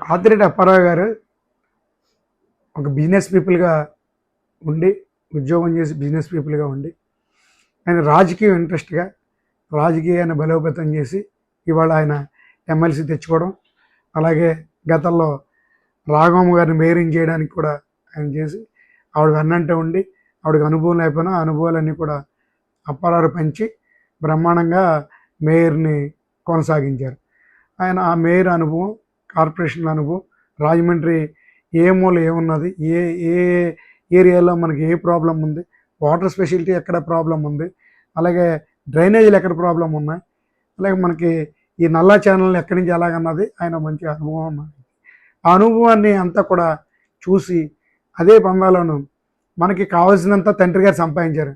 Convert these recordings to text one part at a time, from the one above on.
ఆదిరెడ్డి అప్పారావు గారు ఒక బిజినెస్ పీపుల్గా ఉండి ఉద్యోగం చేసి బిజినెస్ పీపుల్గా ఉండి ఆయన రాజకీయ ఇంట్రెస్ట్గా రాజకీయాన్ని బలోపేతం చేసి ఇవాళ ఆయన ఎమ్మెల్సీ తెచ్చుకోవడం అలాగే గతంలో రాఘవమ్మ గారిని మేరింగ్ చేయడానికి కూడా ఆయన చేసి ఆవిడ వెన్నంటే ఉండి ఆవిడకి అనుభవం లేకపోయినా అనుభవాలన్నీ కూడా అప్పారారు పంచి బ్రహ్మాండంగా మేయర్ని కొనసాగించారు. ఆయన ఆ మేయర్ అనుభవం కార్పొరేషన్లు అనుభవం రాజమండ్రి ఏ మూల ఏమున్నది ఏ ఏ ఏరియాలో మనకి ఏ ప్రాబ్లం ఉంది వాటర్ స్పెషాలిటీ ఎక్కడ ప్రాబ్లం ఉంది అలాగే డ్రైనేజీలు ఎక్కడ ప్రాబ్లం ఉన్నాయి అలాగే మనకి ఈ నల్లా ఛానల్ ఎక్కడి నుంచి ఎలాగన్నది ఆయన మంచి అనుభవం ఆ అనుభవాన్ని అంతా కూడా చూసి అదే పందాలను మనకి కావాల్సినంత తండ్రి గారు సంపాదించారు.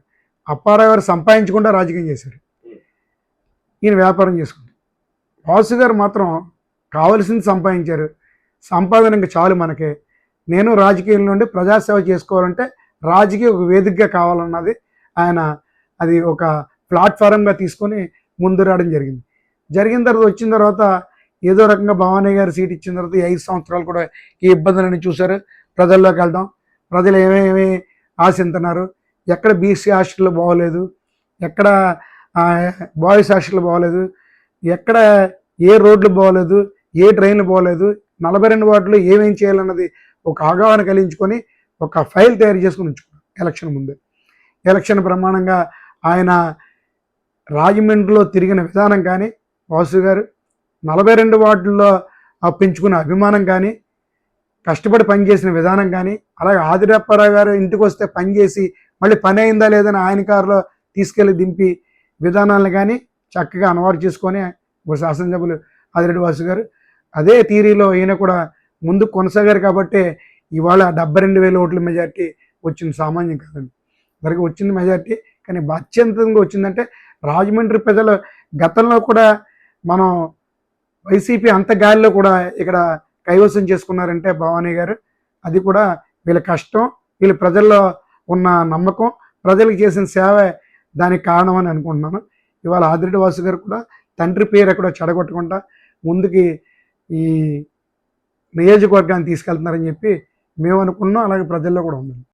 అప్పారావు గారు సంపాదించకుండా రాజకీయం చేశారు. ఈయన వ్యాపారం చేసుకుంటారు. వాసు గారు మాత్రం కావలసింది సంపాదించారు. సంపాదన ఇంకా చాలు మనకి. నేను రాజకీయం నుండి ప్రజాసేవ చేసుకోవాలంటే రాజకీయ ఒక వేదికగా కావాలన్నది ఆయన అది ఒక ప్లాట్ఫారంగా తీసుకొని ముందు రావడం జరిగింది. జరిగిన తర్వాత వచ్చిన తర్వాత ఏదో రకంగా భవానీ గారు సీట్ ఇచ్చిన తర్వాత ఐదు సంవత్సరాలు కూడా ఈ ఇబ్బందులన్నీ చూశారు. ప్రజల్లోకి వెళ్దాం. ప్రజలు ఏమేమి ఆశిస్తున్నారు ఎక్కడ బీసీ హాస్టల్ బాగోలేదు? ఎక్కడ బాయ్స్ హాస్టల్ బాగోలేదు? ఎక్కడ ఏ రోడ్లు బాగోలేదు? ఏ ట్రైన్లు పోలేదు నలభై రెండు వార్డులో ఏమేం చేయాలన్నది ఒక అవగాహన కలిగించుకొని ఒక ఫైల్ తయారు చేసుకుని ఉంచుకున్నాడు ఎలక్షన్ ముందు. ఎలక్షన్ ప్రమాణంగా ఆయన రాజమండ్రిలో తిరిగిన విధానం కానీ వాసు గారు నలభై రెండు వార్డుల్లో ఆ పెంచుకున్న అభిమానం కానీ కష్టపడి పనిచేసిన విధానం కానీ అలాగే ఆదిరప్పారావు గారు ఇంటికి వస్తే పనిచేసి మళ్ళీ పని అయిందా లేదని ఆయన కారులో తీసుకెళ్ళి దింపి విధానాలను కానీ చక్కగా అలవాటు చేసుకొని ఒక శాసనసభ్యులు ఆదిరెడ్డి వాసు గారు అదే థీరీలో ఈయన కూడా ముందు కొనసాగారు కాబట్టి ఇవాళ డెబ్బై రెండు వేల ఓట్ల మెజార్టీ వచ్చింది సామాన్యం కాదండి. అందరికి వచ్చింది మెజార్టీ కానీ అత్యంతంగా వచ్చిందంటే రాజమండ్రి ప్రజలు గతంలో కూడా మనం వైసీపీ అంత గాలిలో కూడా ఇక్కడ కైవసం చేసుకున్నారంటే భవానీ గారు. అది కూడా వీళ్ళ కష్టం వీళ్ళ ప్రజల్లో ఉన్న నమ్మకం ప్రజలకు చేసిన సేవ దానికి కారణం అని అనుకుంటున్నాను. ఇవాళ ఆదిరెడ్డి వాసు గారు కూడా తండ్రి పేరు ఎక్కడో చెడగొట్టకుండా ముందుకి ఈ నియోజకవర్గాన్ని తీసుకెళ్తున్నారని చెప్పి మేము అనుకున్నాం అలాగే ప్రజల్లో కూడా ఉంది.